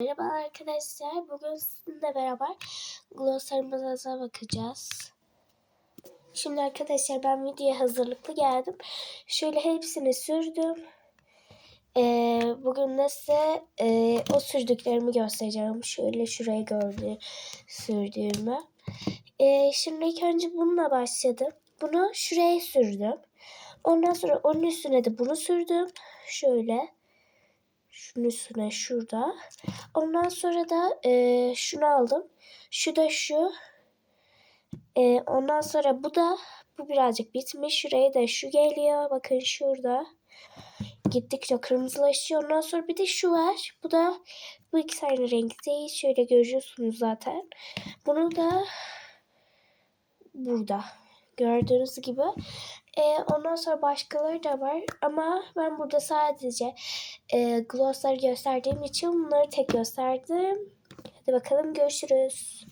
Merhaba arkadaşlar. Bugün sizinle beraber glossarımıza bakacağız. Şimdi arkadaşlar ben videoya hazırlıklı geldim. Şöyle hepsini sürdüm. Ee, bugün size e, o sürdüklerimi göstereceğim. Şöyle şuraya gördüğü sürdüğümü. Ee, şimdi ilk önce bununla başladım. Bunu şuraya sürdüm. Ondan sonra onun üstüne de bunu sürdüm. Şöyle. Şunun üstüne şurada. Ondan sonra da e, şunu aldım. Şu da şu. E, ondan sonra bu da bu birazcık bitmiş. Şuraya da şu geliyor. Bakın şurada. Gittikçe kırmızılaşıyor. Ondan sonra bir de şu var. Bu da bu ikisi aynı renk değil. Şöyle görüyorsunuz zaten. Bunu da burada. Gördüğünüz gibi. E, ondan sonra başkaları da var. Ama ben burada sadece e, glossları gösterdiğim için bunları tek gösterdim. Hadi bakalım görüşürüz.